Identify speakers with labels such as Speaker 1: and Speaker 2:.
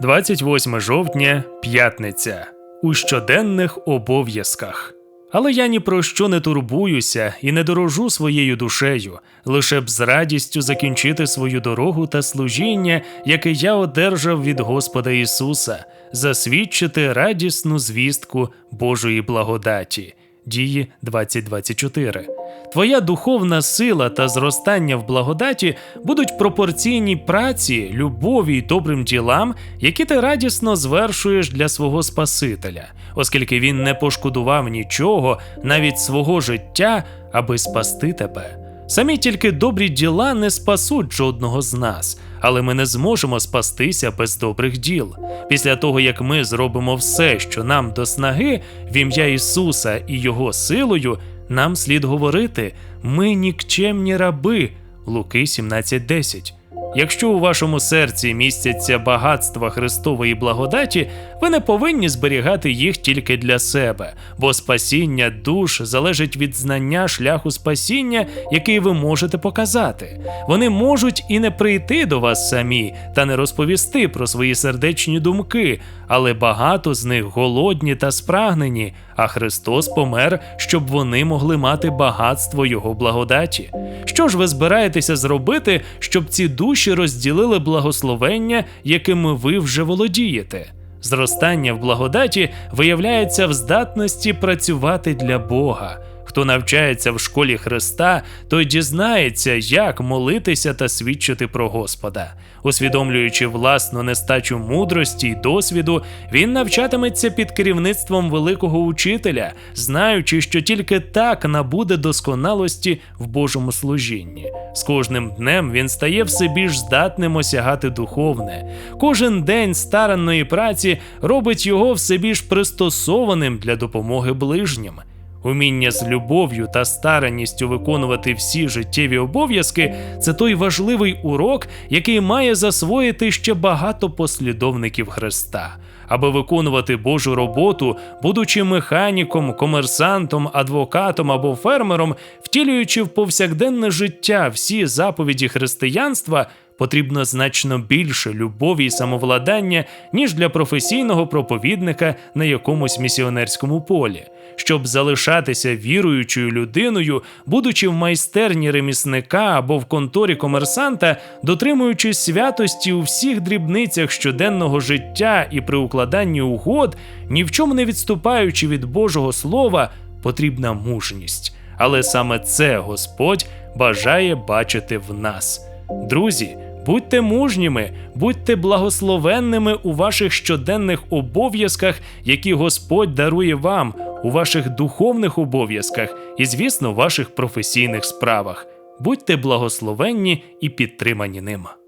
Speaker 1: 28 жовтня, п'ятниця. У щоденних обов'язках. Але я ні про що не турбуюся і не дорожу своєю душею, лише б з радістю закінчити свою дорогу та служіння, яке я одержав від Господа Ісуса, засвідчити радісну звістку Божої благодаті. Дії 2024. Твоя духовна сила та зростання в благодаті будуть пропорційні праці, любові й добрим ділам, які ти радісно звершуєш для свого Спасителя, оскільки він не пошкодував нічого, навіть свого життя, аби спасти тебе. Самі тільки добрі діла не спасуть жодного з нас, але ми не зможемо спастися без добрих діл. Після того, як ми зробимо все, що нам до снаги, в ім'я Ісуса і Його силою, нам слід говорити: ми нікчемні раби. Луки 17.10. Якщо у вашому серці містяться багатства Христової благодаті, ви не повинні зберігати їх тільки для себе, бо спасіння душ залежить від знання шляху спасіння, який ви можете показати. Вони можуть і не прийти до вас самі та не розповісти про свої сердечні думки, але багато з них голодні та спрагнені, а Христос помер, щоб вони могли мати багатство Його благодаті. Що ж ви збираєтеся зробити, щоб ці душі розділили благословення, якими ви вже володієте? Зростання в благодаті виявляється в здатності працювати для Бога. Хто навчається в школі Христа, той дізнається, як молитися та свідчити про Господа. Усвідомлюючи власну нестачу мудрості й досвіду, він навчатиметься під керівництвом великого учителя, знаючи, що тільки так набуде досконалості в Божому служінні. З кожним днем він стає все більш здатним осягати духовне. Кожен день старанної праці робить його все більш пристосованим для допомоги ближнім. Уміння з любов'ю та старанністю виконувати всі життєві обов'язки це той важливий урок, який має засвоїти ще багато послідовників Христа. Аби виконувати Божу роботу, будучи механіком, комерсантом, адвокатом або фермером, втілюючи в повсякденне життя всі заповіді християнства, потрібно значно більше любові і самовладання, ніж для професійного проповідника на якомусь місіонерському полі. Щоб залишатися віруючою людиною, будучи в майстерні ремісника або в конторі комерсанта, дотримуючись святості у всіх дрібницях щоденного життя і при укладанні угод, ні в чому не відступаючи від Божого Слова, потрібна мужність. Але саме це Господь бажає бачити в нас. Друзі, будьте мужніми, будьте благословенними у ваших щоденних обов'язках, які Господь дарує вам, у ваших духовних обов'язках і, звісно, ваших професійних справах. Будьте благословенні і підтримані ним.